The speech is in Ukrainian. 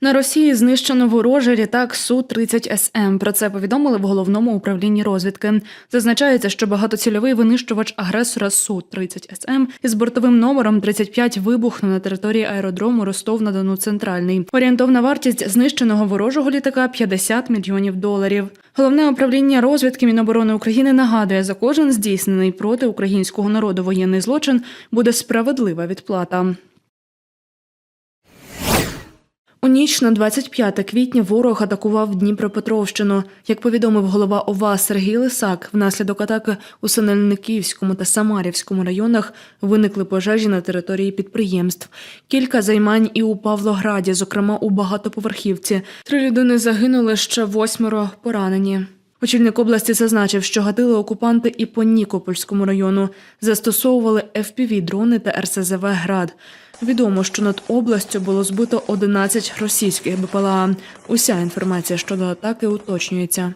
На Росії знищено ворожий літак Су-30 СМ. Про це повідомили в головному управлінні розвідки. Зазначається, що багатоцільовий винищувач агресора Су-30 СМ із бортовим номером 35 вибухнув на території аеродрому Ростов-на-Дону Центральний. Орієнтовна вартість знищеного ворожого літака 50 мільйонів доларів. Головне управління розвідки Міноборони України нагадує, за кожен здійснений проти українського народу воєнний злочин буде справедлива відплата. У ніч на 25 квітня ворог атакував Дніпропетровщину. Як повідомив голова ОВА Сергій Лисак, внаслідок атаки у Синельниківському та Самарівському районах виникли пожежі на території підприємств. Кілька займань і у Павлограді, зокрема у багатоповерхівці. Три людини загинули, ще восьмеро поранені. Очільник області зазначив, що гатили окупанти і по Нікопольському району, застосовували FPV-дрони та РСЗВ «Град». Відомо, що над областю було збито 11 російських БПЛА. Уся інформація щодо атаки уточнюється.